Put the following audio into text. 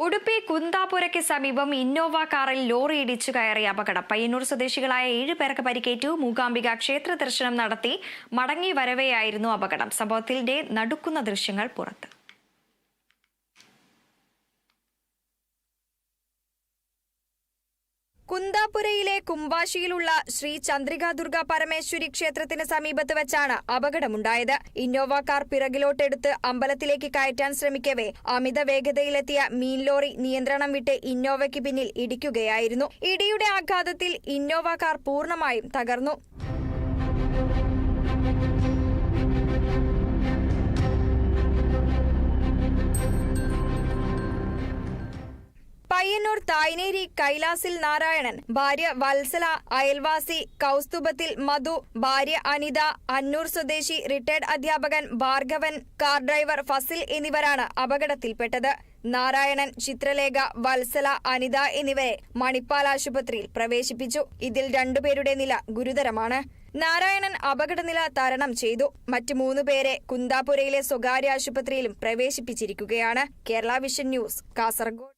ഉടുപ്പി കുന്താപുരയ്ക്ക് സമീപം ഇന്നോവ കാറിൽ ലോറി ഇടിച്ചു കയറി അപകടം. പയ്യന്നൂർ സ്വദേശികളായ ഏഴ് പേർക്ക് പരിക്കേറ്റു. മൂകാംബിക ക്ഷേത്ര ദർശനം നടത്തി മടങ്ങി വരവെയായിരുന്നു അപകടം. സംഭവത്തിന്റെ നടുക്കുന്ന ദൃശ്യങ്ങൾ പുറത്ത്. കുന്താപുരയിലെ കുംബാശിയിലുള്ള ശ്രീ ചന്ദ്രിക ദുർഗ പരമേശ്വരി ക്ഷേത്രത്തിന് സമീപത്ത് വെച്ചാണ് അപകടമുണ്ടായത്. ഇന്നോവ കാർ പിറകിലോട്ടെടുത്ത് അമ്പലത്തിലേക്ക് കയറ്റാൻ ശ്രമിക്കവേ അമിത വേഗതയിലെത്തിയ മീൻ ലോറി നിയന്ത്രണം വിട്ട് ഇന്നോവയ്ക്ക് പിന്നിൽ ഇടിക്കുകയായിരുന്നു. ഇടിയുടെ ആഘാതത്തിൽ ഇന്നോവ കാർ പൂർണമായും തകർന്നു. പയ്യന്നൂർ തായ്നേരി കൈലാസിൽ നാരായണൻ ഭാര്യ വത്സല അയൽവാസി കൗസ്തുഭത്തിൽ മധു ഭാര്യ അനിത അന്നൂർ സ്വദേശി റിട്ടയർഡ് അധ്യാപകൻ ഭാർഗവൻ കാർ ഡ്രൈവർ ഫസിൽ എന്നിവരാണ് അപകടത്തിൽപ്പെട്ടത്. നാരായണൻ ചിത്രലേഖ വത്സല അനിത എന്നിവരെ മണിപ്പാൽ ആശുപത്രിയിൽ പ്രവേശിപ്പിച്ചു. ഇതിൽ രണ്ടുപേരുടെ നില ഗുരുതരമാണ്. നാരായണൻ അപകടനില തരണം ചെയ്തു. മറ്റ് മൂന്ന് പേരെ കുന്താപുരയിലെ സ്വകാര്യ ആശുപത്രിയിലും പ്രവേശിപ്പിച്ചിരിക്കുകയാണ്. Kerala Vision News Kasaragod